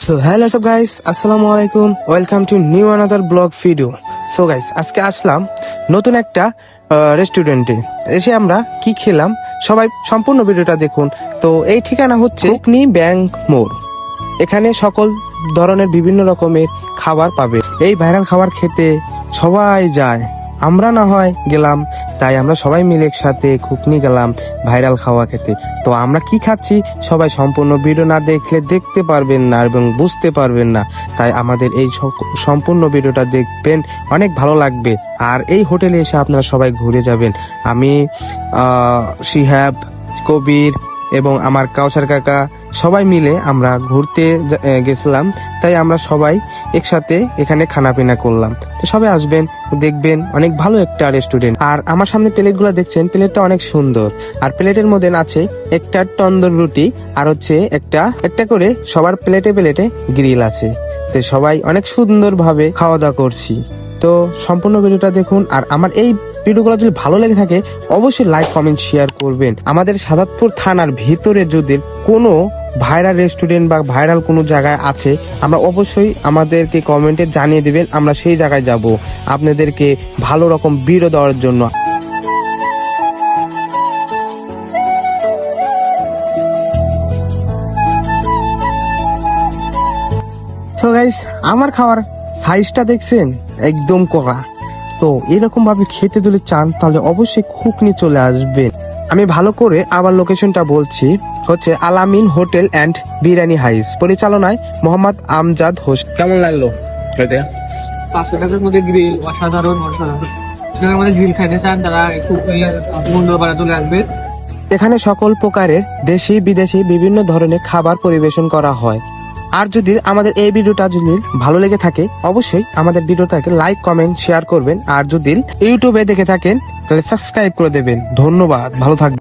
So hello সব guys আসসালামু আলাইকুম welcome to new another blog video so guys আজকে আসলাম নতুন একটা রেস্টুরেন্টে এসে আমরা কি খেলাম? সবাই সম্পূর্ণ ভিডিওটা দেখুন। তো, এই ঠিকানা হচ্ছে হুকনি ব্যাংক মোড় এখানে সকল ধরনের বিভিন্ন রকমের খাবার পাবে। এই ভাইরাল খাবার খেতে সবাই যায়। আমরা না হয় গেলাম, তাই আমরা সবাই মিলে একসাথে খুকনি গেলাম ভাইরাল খাওয়া খেতে। তো আমরা কি খাচ্ছি? সবাই সম্পূর্ণ ভিডিও না দেখলে দেখতে পারবেন না এবং বুঝতে পারবেন না। তাই আমাদের এই সম্পূর্ণ ভিডিওটা দেখবেন, অনেক ভালো লাগবে। আর এই হোটেলে এসে আপনারা সবাই ঘুরে যাবেন। আমি শিহাব, কবির এবং আমার কাউসার কাকা সবাই মিলে আমরা ঘুরতে গেছিলাম, তাই আমরা সবাই একসাথে এখানে খানা পিনা করলাম। তো সবাই আসবেন, দেখবেন, অনেক ভালো একটা রেস্টুরেন্ট আর আমার সামনে প্লেটগুলো দেখছেন, প্লেটটা অনেক সুন্দর। আর প্লেটের মধ্যে আছে একটা তন্দুর রুটি, আর হচ্ছে একটা একটা করে সবার প্লেটে প্লেটে গ্রিল আছে। তো সবাই অনেক সুন্দর ভাবে খাওয়া দাওয়া করছি। তো সম্পূর্ণ ভিডিওটা দেখুন, আর আমার এই ভিডিওগুলো যদি ভালো লেগে থাকে, অবশ্যই লাইক কমেন্ট শেয়ার করবেন। আমাদের সাদাতপুর থানার ভিতরে যদি কোনো ভাইরাল রেস্টুরেন্ট বা ভাইরাল কোনো জায়গায় আছে, আমরা অবশ্যই আমাদেরকে কমেন্টে জানিয়ে দেবেন, আমরা সেই জায়গায় যাব আপনাদেরকে ভালো রকম ভিডিও দেওয়ার জন্য। তো গাইস আমার খাওয়ার সাইজটা দেখছেন? একদম কড়া। তো এরকম ভাবে খেতে যদি চান, তাহলে অবশ্যই খুকনি চলে আসবেন। আমি ভালো করে আবার লোকেশনটা বলছি হচ্ছে আলামিন হোটেল অ্যান্ড বিরিয়ানি হাইস। পরিচালনায় মোহাম্মদ আমজাদ হোস কেমন লাগল খেতে? পাঁচশো টাকার মধ্যে গ্রিল অসাধারণ অসাধারণ। যারা আমাদের গ্রিল খাইতে চান তারা একটু মন্ডলপাড়া চলে আসবেন এখানে সকল প্রকারের দেশি বিদেশি বিভিন্ন ধরনের খাবার পরিবেশন করা হয়। আর যদি আমাদের এই ভিডিওটা যদি ভালো লেগে থাকে অবশ্যই আমাদের ভিডিওটাকে লাইক কমেন্ট শেয়ার করবেন। আর যদি ইউটিউবে দেখে থাকেন তাহলে সাবস্ক্রাইব করে দেবেন। ধন্যবাদ। ভালো থাকবেন।